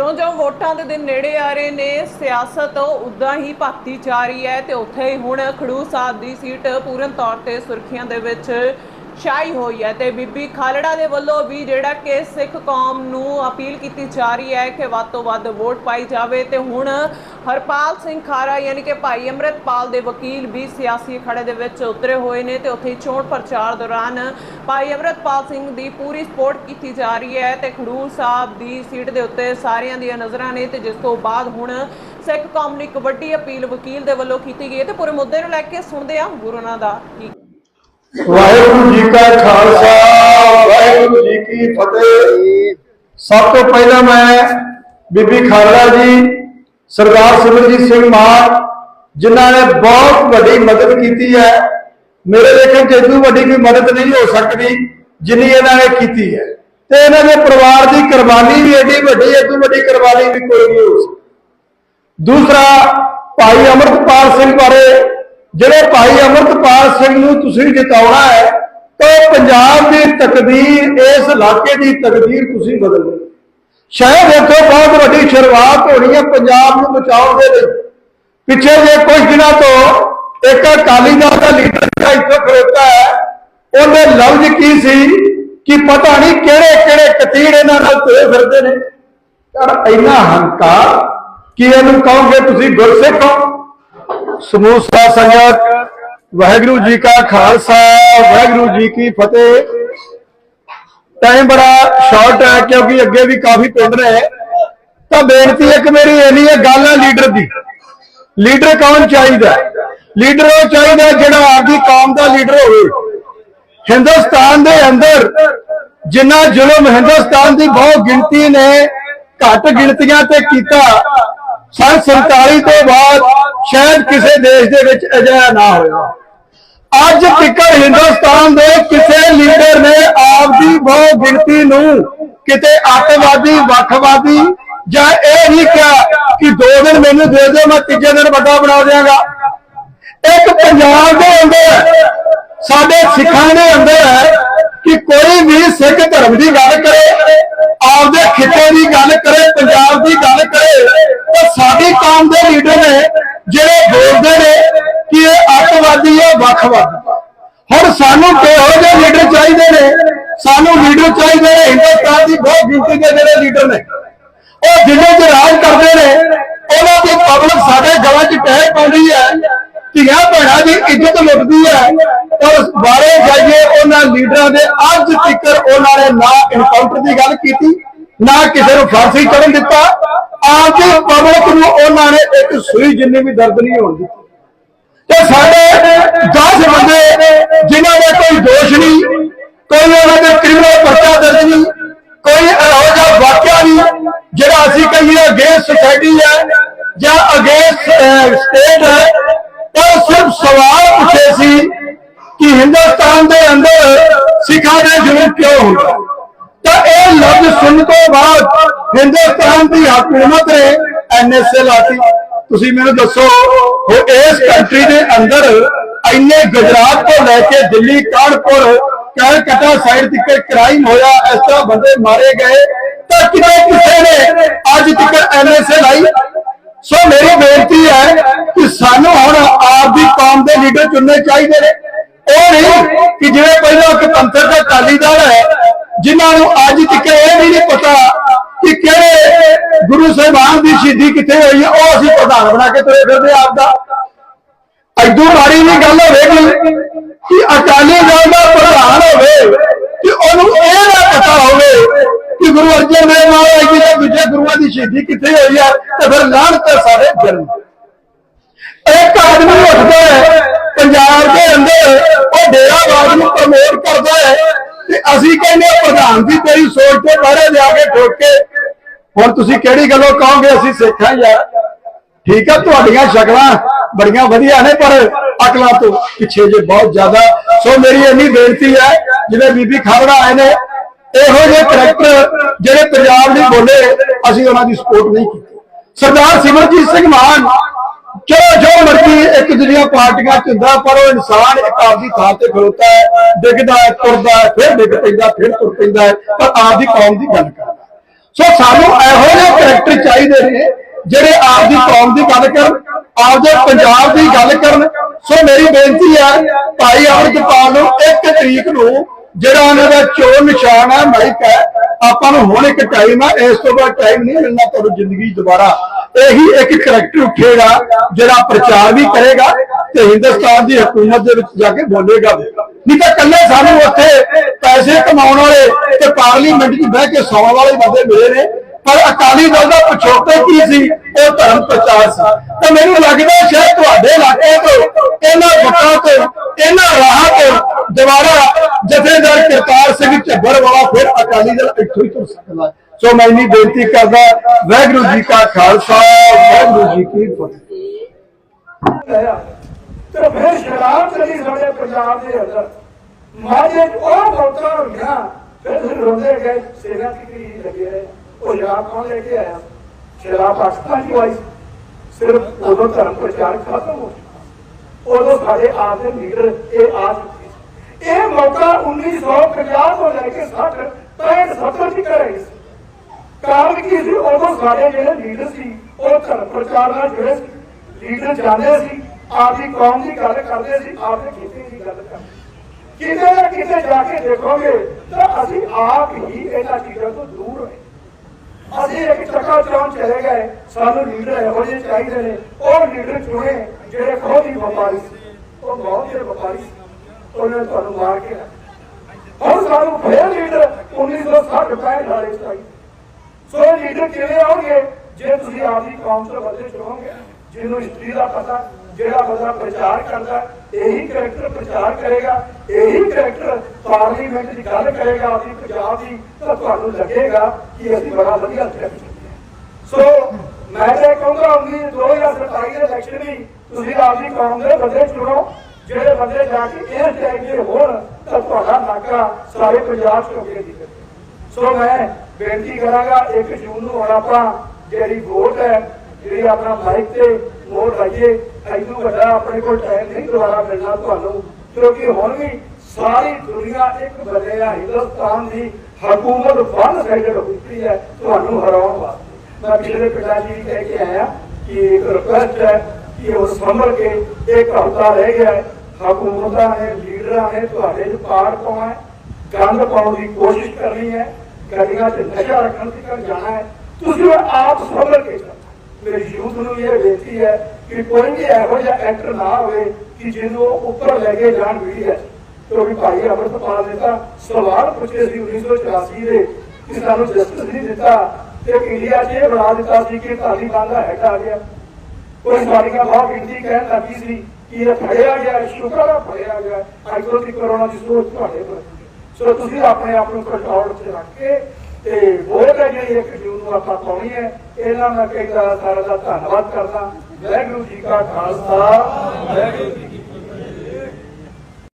ਜਿਉਂ-ਜਿਉਂ ਵੋਟਾਂ ਦੇ ਦਿਨ ਨੇੜੇ ਆ ਰਹੇ ਨੇ, ਸਿਆਸਤ ਉਦਾਂ ਹੀ ਭਗਤੀ ਜਾ ਰਹੀ ਹੈ ਤੇ ਉੱਥੇ ਹੀ ਹੁਣ ਖਡੂਰ ਸਾਹਿਬ ਦੀ ਸੀਟ ਪੂਰਨ ਤੌਰ ਤੇ ਸੁਰਖੀਆਂ ਦੇ ਵਿੱਚ ਛਾਈ ਹੋਈ ਹੈ ਤੇ ਬੀਬੀ ਖਾਲੜਾ ਦੇ ਵੱਲੋਂ ਵੀ ਜਿਹੜਾ ਕਿ ਸਿੱਖ ਕੌਮ ਨੂੰ ਅਪੀਲ ਕੀਤੀ ਜਾ ਰਹੀ ਹੈ ਕਿ ਵੱਧ ਤੋਂ ਵੱਧ ਵੋਟ ਪਾਈ ਜਾਵੇ ਤੇ ਹੁਣ ਹਰਪਾਲ ਸਿੰਘ ਖਾਰਾ ਯਾਨੀ ਕਿ ਭਾਈ ਅੰਮ੍ਰਿਤਪਾਲ ਦੇ ਵਕੀਲ ਵੀ ਸਿਆਸੀ ਅਖਾੜੇ ਦੇ ਵਿੱਚ ਉਤਰੇ ਹੋਏ ਨੇ ਤੇ ਉੱਥੇ ਚੋਣ ਪ੍ਰਚਾਰ ਦੌਰਾਨ ਭਾਈ ਅੰਮ੍ਰਿਤਪਾਲ ਸਿੰਘ ਦੀ ਪੂਰੀ ਸਪੋਰਟ ਕੀਤੀ ਜਾ ਰਹੀ ਹੈ ਤੇ ਖਡੂਰ ਸਾਹਿਬ ਦੀ ਸੀਟ ਦੇ ਉੱਤੇ ਸਾਰਿਆਂ ਦੀਆਂ ਨਜ਼ਰਾਂ ਨੇ ਤੇ ਜਿਸ ਤੋਂ ਬਾਅਦ ਹੁਣ ਸਿੱਖ ਕੌਮ ਨੂੰ ਇੱਕ ਵੱਡੀ ਅਪੀਲ ਵਕੀਲ ਦੇ ਵੱਲੋਂ ਕੀਤੀ ਗਈ ਹੈ ਤੇ ਪੂਰੇ ਮੁੱਦੇ ਨੂੰ ਲੈ ਕੇ ਸੁਣਦੇ ਹਾਂ ਗੁਰੂ ਦਾ ਕੀ ਵਾਹਿਗੁਰੂ ਜੀ ਕਾ ਖਾਲਸਾ, ਵਾਹਿਗੁਰੂ ਜੀ ਕੀ ਫਤਿਹ। ਸਭ ਤੋਂ ਪਹਿਲਾਂ ਮੈਂ ਬੀਬੀ ਖਾਲੜਾ ਜੀ, ਸਰਦਾਰ ਸਿਮਰਜੀਤ ਸਿੰਘ ਮਾਨ, ਜਿਨ੍ਹਾਂ ਨੇ ਬਹੁਤ ਵੱਡੀ ਮਦਦ ਕੀਤੀ ਹੈ। ਮੇਰੇ ਦੇਖਣ ਚ ਇਦੋਂ ਵੱਡੀ ਕੋਈ ਮਦਦ ਨਹੀਂ ਹੋ ਸਕਦੀ ਜਿੰਨੀ ਇਹਨਾਂ ਨੇ ਕੀਤੀ ਹੈ। ਤੇ ਇਹਨਾਂ ਦੇ ਪਰਿਵਾਰ ਦੀ ਕੁਰਬਾਨੀ ਵੀ ਏਡੀ ਵੱਡੀ ਇਦੋਂ ਵੱਡੀ ਕੁਰਬਾਨੀ ਵੀ ਕੋਈ ਨਹੀਂ ਹੋ ਸਕਦੀ। ਦੂਸਰਾ, ਭਾਈ ਅਮਰਤਪਾਲ ਸਿੰਘ ਬਾਰੇ ਜਿਹੜੇ ਭਾਈ ਅਮਰਤਪਾਲ ਸਿੰਘ ਨੂੰ ਤੁਸੀਂ ਜਿਤਾਉਣਾ ਹੈ, ਤਾਂ ਪੰਜਾਬ ਦੀ ਤਕਦੀਰ, ਇਸ ਇਲਾਕੇ ਦੀ ਤਕਦੀਰ ਤੁਸੀਂ ਬਦਲਣੀ ਸ਼ਾਇਦ ਇੱਥੋਂ ਬਹੁਤ ਵੱਡੀ ਸ਼ੁਰੂਆਤ ਹੋਣੀ ਹੈ ਪੰਜਾਬ ਨੂੰ ਬਚਾਉਣ ਦੇ ਲਈ। ਪਿੱਛੇ ਜੇ ਕੁਝ ਦਿਨਾਂ ਤੋਂ ਇੱਕ ਅਕਾਲੀ ਦਲ ਦਾ ਲੀਡਰ ਜਿਹੜਾ ਇੱਥੋਂ ਖੜੋਤਾ ਹੈ, ਉਹਦੇ ਲਫ਼ਜ਼ ਕੀ ਸੀ? ਕਿ ਪਤਾ ਨਹੀਂ ਕਿਹੜੇ ਕਿਹੜੇ ਕਤੀੜ ਇਹਨਾਂ ਨਾਲ ਤੁਰੇ ਫਿਰਦੇ ਨੇ। ਯਾਰ ਇੰਨਾ ਹੰਕਾਰ, ਕਿ ਇਹਨੂੰ ਕਹੋਗੇ ਤੁਸੀਂ ਗੁਰਸਿੱਖ ਹੋ? ਸਮੂਹ ਸਾਧ ਸੰਗਤ, ਵਾਹਿਗੁਰੂ ਜੀ ਕਾ ਖਾਲਸਾ, ਵਾਹਿਗੁਰੂ ਜੀ ਕੀ ਫਤਿਹ। ਟਾਈਮ ਬੜਾ ਸ਼ਾਰਟ ਹੈ, ਕਿਉਂਕਿ ਅੱਗੇ ਵੀ ਕਾਫੀ ਪਿੰਡ ਨੇ। ਤਾਂ ਬੇਨਤੀ ਇੱਕ ਮੇਰੀ ਇੰਨੀ ਹੈ, ਗੱਲ ਹੈ ਲੀਡਰ ਦੀ। ਲੀਡਰ ਕੌਣ ਚਾਹੀਦਾ? ਲੀਡਰ ਉਹ ਚਾਹੀਦਾ ਹੈ ਜਿਹੜਾ ਆਪਦੀ ਕੌਮ ਦਾ ਲੀਡਰ ਹੋਵੇ। ਹਿੰਦੁਸਤਾਨ ਦੇ ਅੰਦਰ ਜਿੰਨਾ ਜ਼ੁਲਮ ਹਿੰਦੁਸਤਾਨ ਦੀ ਬਹੁ ਗਿਣਤੀ ਨੇ, ਘੱਟ ਗਿਣਤੀਆਂ ਤੇ ਕੀਤਾ। ਸੰਨ 47 ਤੋਂ ਬਾਅਦ ਸ਼ਾਇਦ ਕਿਸੇ ਦੇਸ਼ ਦੇ ਵਿੱਚ ਅਜਿਹਾ ਨਾ ਹੋਇਆ। ਅੱਜ ਤੱਕ ਹਿੰਦੁਸਤਾਨ ਦੇ ਕਿਸੇ ਲੀਡਰ ਨੇ ਆਪ ਬਹੁ ਗਿਣਤੀ ਨੂੰ ਕਿਤੇ ਅੱਤਵਾਦੀ, ਵੱਖਵਾਦੀ ਜਾਂ ਇਹ ਨਹੀਂ ਕਿਹਾ ਕਿ ਦੋ ਦਿਨ ਮੈਨੂੰ ਦੇ ਦਿਓ, ਮੈਂ ਤੀਜੇ ਦਿਨ ਵੱਡਾ ਬਣਾ ਦਿਆਂਗਾ। ਇੱਕ ਪੰਜਾਬ ਦੇ ਅੰਦਰ, ਸਾਡੇ ਸਿੱਖਾਂ ਦੇ ਅੰਦਰ ਹੈ ਕਿ ਕੋਈ ਵੀ ਸਿੱਖ ਧਰਮ ਦੀ ਗੱਲ ਕਰੇ, ਆਪਦੇ ਖਿੱਤੇ ਦੀ ਗੱਲ ਕਰੇ, ਪੰਜਾਬ ਅੱਤਵਾਦੀ ਹੈ ਹੁਣ ਸਾਨੂੰ ਕਿਹੋ ਜਿਹੇ ਲੀਡਰ ਚਾਹੀਦੇ ਨੇ? ਸਾਨੂੰ ਲੀਡਰ ਚਾਹੀਦੇ ਨੇ ਹਿੰਦੁਸਤਾਨ ਦੀ ਬਹੁਤ ਗਿਣਤੀ ਦੇ ਜਿਹੜੇ ਲੀਡਰ ਨੇ। ਉਹ ਜਿੰਨੇ ਚ ਰਾਜ ਕਰਦੇ ਨੇ, ਉਹਨਾਂ ਦੀ ਪਬਲਿਕ ਸਾਡੇ ਗਲਾਂ 'ਚ ਟਹਿ ਪਾਉਂਦੀ ਹੈ। ਧੀਆਂ ਭੈਣਾਂ ਦੀ ਇੱਜ਼ਤ ਲੁੱਟਦੀ ਹੈ। ਪਰ ਬਾਰੇ ਜਾਈਏ ਉਹਨਾਂ ਲੀਡਰਾਂ ਦੇ ਅੱਜ ਤੱਕ ਉਹਨਾਂ ਨੇ ਨਾ ਇਨਕਾਊਂਟਰ ਦੀ ਗੱਲ ਕੀਤੀ, ਨਾ ਕਿਸੇ ਨੂੰ ਫਾਂਸੀ ਚੜਨ ਦਿੱਤਾ। ਆਪ ਦੀ ਪਬਲਿਕ ਨੂੰ ਉਹਨਾਂ ਨੇ ਇੱਕ ਸੂਈ ਜਿੰਨੀ ਵੀ ਦਰਦ ਨਹੀਂ ਹੋਣ ਦਿੱਤੀ। ਤੇ ਸਾਡੇ 10 ਬੰਦੇ ਜਿਨ੍ਹਾਂ ਦੇ ਕੋਈ ਦੋਸ਼ ਨਹੀਂ, ਕੋਈ ਉਹਨਾਂ ਦੇ ਕ੍ਰਿਮੀਨਲ ਪਰਚਾ ਦਰਜ ਨਹੀਂ, ਕੋਈ ਇਹੋ ਜਿਹਾ ਵਾਕਿਆ ਨਹੀਂ ਜਿਹੜਾ ਅਸੀਂ ਕਹੀਏ ਅਗੇਂਸਟ ਸੋਸਾਇਟੀ ਹੈ ਜਾਂ ਅਗੇਂਸਟ ਸਟੇਟ ਹੈ। ਉਹ ਸਿਰਫ ਸਵਾਲ ਪੁੱਛੇ ਸੀ ਕਿ ਹਿੰਦੁਸਤਾਨ ਦੇ ਅੰਦਰ ਸਿੱਖਾਂ ਦੇ ਜ਼ੁਲਮ ਕਿਉਂ ਹੁੰਦਾ ਤਾਂ ਇਹ ਲਫ਼ਜ਼ ਸੁਣਨ ਤੋਂ ਬਾਅਦ ਹਿੰਦੁਸਤਾਨ ਦੀ ਹਕੂਮਤ ਨੇ ਐਨਐਸਏ ਲਾਤੀ। ਤੁਸੀਂ ਮੈਨੂੰ ਦੱਸੋ ਉਹ ਇਸ ਕੰਟਰੀ ਦੇ ਅੰਦਰ ਇੰਨੇ ਗੁਜਰਾਤ ਤੋਂ ਲੈ ਕੇ ਦਿੱਲੀ, ਕਾਨਪੁਰ, ਕਲਕੱਤਾ ਸਾਈਡ ਤੱਕ ਕ੍ਰਾਈਮ ਹੋਇਆ, ਇਸ ਤਰ੍ਹਾਂ ਬੰਦੇ ਮਾਰੇ ਗਏ। ਤਾਂ ਕਿਤੇ ਕਿਸੇ ਨੇ ਅੱਜ ਤੱਕ ਐਨਐਸਏ ਲਾਈ। ਸੋ ਮੇਰੀ ਬੇਨਤੀ ਹੈ ਕਿ ਸਾਨੂੰ ਹੁਣ ਆਪ ਦੀ ਕੌਮ ਦੇ ਲੀਡਰ ਚੁਣਨੇ ਚਾਹੀਦੇ ਨੇ। ਉਹ ਨਹੀਂ ਕਿ ਜਿਵੇਂ ਪਹਿਲਾਂ ਇੱਕ ਪੰਥਕ ਦਾ ਅਕਾਲੀ ਦਲ ਹੈ, ਜਿਨ੍ਹਾਂ ਨੂੰ ਅੱਜ ਤੱਕ ਇਹ ਵੀ ਨਹੀਂ ਪਤਾ ਕਿ ਕਿਹੜੇ ਗੁਰੂ ਸਾਹਿਬਾਨ ਦੀ ਸ਼ਹੀਦੀ ਕਿੱਥੇ ਹੋਈ ਹੈ, ਉਹ ਅਸੀਂ ਪ੍ਰਧਾਨ ਬਣਾ ਕੇ ਤੁਰੇ ਫਿਰਦੇ ਆਪ ਦਾ ਐਦੂ ਮਾੜੀ ਨਹੀਂ ਗੱਲ ਹੋਵੇਗੀ ਕਿ ਅਕਾਲੀ ਦਲ ਦਾ ਪ੍ਰਧਾਨ ਹੋਵੇ, ਕਿ ਉਹਨੂੰ ਇਹ ਨਾ ਪਤਾ ਹੋਵੇ ਕਿ ਗੁਰੂ ਅਰਜਨ ਦੇਵ ਮਹਾਰਾਜ ਜੀ ਦੇ ਦੂਜੇ ਗੁਰੂਆਂ ਦੀ ਸ਼ਹੀਦੀ ਕਿੱਥੇ ਹੋਈ ਹੈ ਤੇ ਫਿਰ ਲਾਹਨਤ ਸਾਰੇ ਜਨਮ। ਇੱਕ ਆਦਮੀ ਉੱਠਦਾ ਹੈ, ਪੰਜਾਬ ਦੇ ਅੰਦਰ, ਉਹ ਡੇਰਾਵਾਦ ਨੂੰ ਪ੍ਰਮੋਟ ਕਰਦਾ ਹੈ ਤੇ ਅਸੀਂ ਕਹਿੰਦੇ ਪ੍ਰਧਾਨ ਦੀ ਤੇਰੀ ਸੋਚ ਤੋਂ ਬਾਹਰ ਜਾ ਕੇ ਠੋਕ ਕੇ। ਹੁਣ ਤੁਸੀਂ ਕਿਹੜੀ ਗੱਲੋਂ ਕਹੋਗੇ, ਅਸੀਂ ਸਿੱਖਾਂ ਯਾਰ। ਠੀਕ ਹੈ ਤੁਹਾਡੀਆਂ ਸ਼ਕਲਾਂ। ਬੜੀਆਂ ਵਧੀਆ ਨੇ ਪਰ ਅਕਲਾਂ ਤੋਂ ਪਿੱਛੇ ਜੇ ਬਹੁਤ ਜ਼ਿਆਦਾ। ਸੋ ਮੇਰੀ ਇੰਨੀ ਬੇਨਤੀ ਹੈ, ਜਿਵੇਂ ਬੀਬੀ ਖਾਲੜਾ ਆਏ ਨੇ, ਇਹੋ ਜਿਹੇ ਕਰੈਕਟਰ ਜਿਹੜੇ ਪੰਜਾਬ ਲਈ ਬੋਲੇ, ਅਸੀਂ ਉਹਨਾਂ ਦੀ ਸਪੋਰਟ ਨਹੀਂ ਕੀਤੀ। ਸਰਦਾਰ ਸਿਮਰਜੀਤ ਸਿੰਘ ਮਾਨ, ਚਲੋ ਜੋ ਮਰਜ਼ੀ ਇੱਕ ਦੂਜੀਆਂ ਪਾਰਟੀਆਂ ਚ ਹੁੰਦਾ, ਪਰ ਉਹ ਇਨਸਾਨ ਇੱਕ ਆਪਦੀ ਥਾਂ ਤੇ ਖਲੋਤਾ ਹੈ, ਡਿੱਗਦਾ ਹੈ, ਤੁਰਦਾ ਹੈ, ਫਿਰ ਡਿੱਗ ਪੈਂਦਾ, ਫਿਰ ਤੁਰ ਪੈਂਦਾ ਹੈ, ਪਰ ਆਪਦੀ ਕੌਮ ਦੀ ਗੱਲ ਕਰਦਾ ਸੋ ਸਾਨੂੰ ਇਹੋ ਜਿਹੇ ਕਰੈਕਟਰ ਚਾਹੀਦੇ ਨੇ ਜਿਹੜੇ ਆਪਦੀ ਕੌਮ ਦੀ ਗੱਲ ਕਰਨ, ਆਪਦੇ ਪੰਜਾਬ ਦੀ ਗੱਲ ਕਰਨ। ਸੋ ਮੇਰੀ ਬੇਨਤੀ ਹੈ, ਭਾਈ ਅਮਰਤਪਾਲ ਨੂੰ ਇੱਕ ਤਰੀਕ ਨੂੰ ਜਿਹੜਾ ਉਹਨਾਂ ਦਾ ਚੋਣ ਨਿਸ਼ਾਨ ਹੈ, ਮਾਈਕ ਹੈ, ਆਪਾਂ ਨੂੰ ਹੁਣ ਇੱਕ ਟਾਈਮ ਹੈ ਇਸ ਤੋਂ ਬਾਅਦ ਟਾਈਮ ਨਹੀਂ ਮਿਲਣਾ ਤੁਹਾਨੂੰ ਜ਼ਿੰਦਗੀ ਦੁਬਾਰਾ। ਇਹੀ ਇੱਕ ਕਰੈਕਟਰ ਉੱਠੇਗਾ, ਜਿਹੜਾ ਪ੍ਰਚਾਰ ਵੀ ਕਰੇਗਾ ਤੇ ਹਿੰਦੁਸਤਾਨ ਦੀ ਹਕੂਮਤ ਦੇ ਵਿੱਚ ਜਾ ਕੇ ਬੋਲੇਗਾ ਵੀ। ਨਹੀਂ ਤਾਂ ਕੱਲੇ ਸਾਨੂੰ ਉੱਥੇ ਪੈਸੇ ਕਮਾਉਣ ਵਾਲੇ ਤੇ ਪਾਰਲੀਮੈਂਟ 'ਚ ਬਹਿ ਕੇ ਸੌਣ ਵਾਲੇ ਬੰਦੇ ਮਿਲੇ ਨੇ। ਪਰ ਅਕਾਲੀ ਦਲ ਦਾ ਪਿਛੋਕੜ ਕੀ ਸੀ? ਉਹ ਧਰਮ ਪ੍ਰਚਾਰ ਸੀ। ਤਾਂ ਮੈਨੂੰ ਲੱਗਦਾ ਸ਼ਾਇਦ ਤੁਹਾਡੇ ਇਲਾਕੇ ਤੋਂ, ਇਹਨਾਂ ਵਟਾਂ ਤੋਂ, ਇਹਨਾਂ ਰਾਹਾਂ ਤੋਂ ਦੁਬਾਰਾ ਜਥੇਦਾਰ ਕਰਤਾਰ ਸਿੰਘ ਝੱਬਰ ਵਾਲਾ ਫਿਰ ਅਕਾਲੀ ਦਲ ਇੱਥੋਂ ਹੀ ਤੁਰ ਸਕਦਾ ਸੋ ਮੈਂ ਇੰਨੀ ਬੇਨਤੀ ਕਰਦਾ, ਵਾਹਿਗੁਰੂ ਜੀ ਕਾ ਖਾਲਸਾ, ਵਾਹਿਗੁਰੂ ਜੀ ਕੀ ਫਤਿਹ। ਤੇ ਫਿਰ ਸ਼ਰਾਬ ਚਲੀ ਸਾਡੇ ਪੰਜਾਬ ਦੇ ਅੰਦਰ ਮਾਝੇ ਉਹ ਮੌਤਾਂ ਹੋਈਆਂ ਫਿਰ ਰੋਂਦੇ ਗਏ ਸੇਨਾ ਕੀ ਲੱਗੇ ਉਹ ਸ਼ਰਾਬ ਕੌਣ ਲੈ ਕੇ ਆਇਆ। ਸ਼ਰਾਬ ਪਾਕਿਸਤਾਨ ਦੀ ਆਈ ਸਿਰਫ ਉਦੋਂ ਧਰਮ ਪ੍ਰਚਾਰ ਖਤਮ ਹੋ ਗਿਆ ਉਦੋਂ ਸਾਡੇ ਆਪ ਦੇ ਲੀਡਰ ਇਹ ਆ ਚੁੱਕੇ ਸੀ। ਇਹ ਮੌਕਾ 1950 ਤੋਂ ਲੈ ਕੇ 60 65 70 ਤੱਕ ਰਹੇ ਕਾਰਨ ਕੀ ਸੀ? ਉਦੋਂ ਸਾਡੇ ਜਿਹੜੇ ਲੀਡਰ ਸੀ, ਉਹ ਧਰਮ ਪ੍ਰਚਾਰ ਨਾਲ ਜੁੜੇ ਸੀ। ਲੀਡਰ ਜਾਂਦੇ ਸੀ, ਆਪਦੀ ਕੌਮ ਦੀ ਗੱਲ ਕਰਦੇ ਸੀ, ਆਪਦੇ ਖੇਤੀ ਦੀ ਗੱਲ ਕਰਦੇ ਕਿਤੇ ਨਾ ਕਿਤੇ ਜਾ ਕੇ ਦੇਖੋਗੇ ਤਾਂ ਅਸੀਂ ਆਪ ਹੀ ਇਹਨਾਂ ਚੀਜ਼ਾਂ ਤੋਂ ਦੂਰ ਹੋਏ ਅਸੀਂ ਇੱਕ ਚੱਕਾ ਚੌਂਕ ਚਲੇ ਗਏ। ਸਾਨੂੰ ਲੀਡਰ ਇਹੋ ਜਿਹੇ ਚਾਹੀਦੇ ਨੇ। ਉਹ ਲੀਡਰ ਚੁਣੇ ਜਿਹੜੇ ਖੁਦ ਹੀ ਵਪਾਰੀ ਸੀ। ਉਹ ਬਹੁਤ ਦੇ ਵਪਾਰੀ ਸੀ। ਉਹਨਾਂ ਤੁਹਾਨੂੰ ਮਾਰ ਕੇ ਰੱਖ ਹੁਣ ਸਾਨੂੰ ਫੇਰ ਲੀਡਰ 1960 65 ਵਾਲੇ ਚਾਹੀਦੇ ਸੋ ਇਹ ਲੀਡਰ ਕਿਵੇਂ ਆਉਣਗੇ? ਜੇ ਤੁਸੀਂ ਆਪਦੀ ਕੌਮ ਤੋਂ ਬੰਦੇ ਚੁਣੋਗੇ ਜਿਹਨੂੰ ਹਿਸਟਰੀ ਦਾ ਪਤਾ, ਜਿਹੜਾ ਬੰਦਾ ਪ੍ਰਚਾਰ ਕਰਦਾ ਇਹੀ ਕਰੈਕਟਰ ਪ੍ਰਚਾਰ ਕਰੇਗਾ, ਇਹੀ ਕਰੈਕਟਰ ਪਾਰਲੀਮੈਂਟ ਦੀ ਗੱਲ ਕਰੇਗਾ ਆਪਦੀ ਪੰਜਾਬ ਦੀ, ਤਾਂ ਤੁਹਾਨੂੰ ਲੱਗੇਗਾ ਕਿ ਅਸੀਂ ਬੜਾ ਵਧੀਆ ਕਰੈਕਟਰ ਸੋ ਮੈਂ ਤਾਂ ਕਹੂੰਗਾ ਉਨੀ 2027 ਦੇ ਇਲੈਕਸ਼ਨ ਵੀ ਤੁਸੀਂ ਆਪਦੀ ਕੌਮ ਦੇ ਬੰਦੇ ਚੁਣੋ, ਜਿਹੜੇ ਬੰਦੇ ਜਾ ਕੇ ਇਸ ਟਾਈਮ ਦੇ ਹੋਣ, ਤਾਂ ਤੁਹਾਡਾ ਨਾਕਾ ਸਾਰੇ ਪੰਜਾਬ ਚ ਚੁੱਕੇ ਦੀ ਸੋ ਮੈਂ ਬੇਨਤੀ ਕਰਾਂਗਾ 1 ਜੂਨ ਨੂੰ ਹੁਣ ਆਪਾਂ ਜਿਹੜੀ ਵੋਟ ਹੈ, ਜਿਹੜੀ ਆਪਣਾ ਮਾਈਕ ਤੇ ਵੋਟ ਲਾਈਏ ਐਦੋਂ ਵੱਡਾ ਆਪਣੇ ਕੋਲ ਟਾਈਮ ਨਹੀਂ, ਦੁਬਾਰਾ ਮਿਲਣਾ ਤੁਹਾਨੂੰ। ਕਿਉਂਕਿ ਹੁਣ ਵੀ ਸਾਰੀ ਦੁਨੀਆ ਇੱਕ ਬੰਦੇ ਆ, ਹਿੰਦੁਸਤਾਨ ਦੀ ਹਕੂਮਤ ਵਨ ਸਾਈਡਡ ਹੋਈ ਹੈ, ਤੁਹਾਨੂੰ ਹਰਾਉਣ ਵਾਸਤੇ। ਮੈਂ ਪਿਛਲੇ ਪਿੰਡਾਂ ਜੀ ਵੀ ਕਹਿ ਕੇ ਆਇਆ ਕਿ ਇੱਕ ਰਿਕੁਐਸਟ ਹੈ ਕਿ ਉਹ ਸੰਭਲ ਕੇ ਇੱਕ ਹਫ਼ਤਾ ਰਹਿ ਗਿਆ ਹੈ। ਹਕੂਮਤਾਂ ਨੇ, ਲੀਡਰਾਂ ਨੇ ਤੁਹਾਡੇ 'ਚ ਪਾੜ ਪਾਉਣਾ ਗੰਦ ਪਾਉਣ ਦੀ ਕੋਸ਼ਿਸ਼ ਕਰਨੀ ਹੈ। ਗੱਡੀਆਂ 'ਚ ਨਸ਼ਾ ਰੱਖਣ ਤੱਕ ਜਾਣਾ ਹੈ। ਤੁਸੀਂ ਆਪ ਸੰਭਲ ਕੇ ਮੇਰੀ ਯੂਥ ਨੂੰ ਇਹ ਬੇਨਤੀ ਹੈ ਕਿ ਕੋਈ ਵੀ ਇਹੋ ਜਿਹਾ ਐਕਟਰ ਨਾ ਹੋਵੇ ਕਿ ਜਿਹਨੂੰ ਉੱਪਰ ਲੈ ਕੇ ਜਾਣ ਮੀਡੀਆ ਕਿਉਂਕਿ ਭਾਈ ਅਮਰਤਪਾਲ ਨੇ ਤਾਂ ਸਵਾਲ ਪੁੱਛੇ ਸੀ 1984 ਦੇ, ਕਿ ਸਾਨੂੰ ਜਸਟਿਸ ਨਹੀਂ ਦਿੱਤਾ ਤੇ ਇੰਡੀਆ 'ਚ ਇਹ ਬਣਾ ਦਿੱਤਾ ਸੀ ਕਿ ਤਾਲੀਬਾਨ ਦਾ ਹੈਡ ਆ ਗਿਆ। ਕੋਈ ਸਾਡੀਆਂ ਬਹੁਤ ਗਿਣਤੀ ਕਹਿਣ ਲੱਗੀ ਸੀ ਕਿ ਇਹ ਫੜਿਆ ਗਿਆ ਸ਼ੁਕਰ ਆ ਫੜਿਆ ਗਿਆ। ਅੱਜ ਤੋਂ ਦੀ ਕਰੋਨਾ ਦੀ ਸੋਚ ਤੁਹਾਡੇ ਪਰ ਸੋ ਤੁਸੀਂ ਆਪਣੇ ਆਪ ਨੂੰ ਕੰਟਰੋਲ 'ਚ ਰੱਖ ਕੇ ਤੇ ਵੋਟ ਹੈ ਜਿਹੜੀ ਇੱਕ ਜੂਨ ਨੂੰ ਆਪਾਂ ਪਾਉਣੀ ਹੈ। ਇਹਨਾਂ ਮੈਂ ਕਹਿੰਦਾ ਸਾਰਾ ਦਾ ਧੰਨਵਾਦ ਕਰਦਾ। ਵਾਹਿਗੁਰੂ ਜੀ ਕਾ ਖਾਲਸਾ। ਵਾਹਿਗੁਰੂ ਜੀ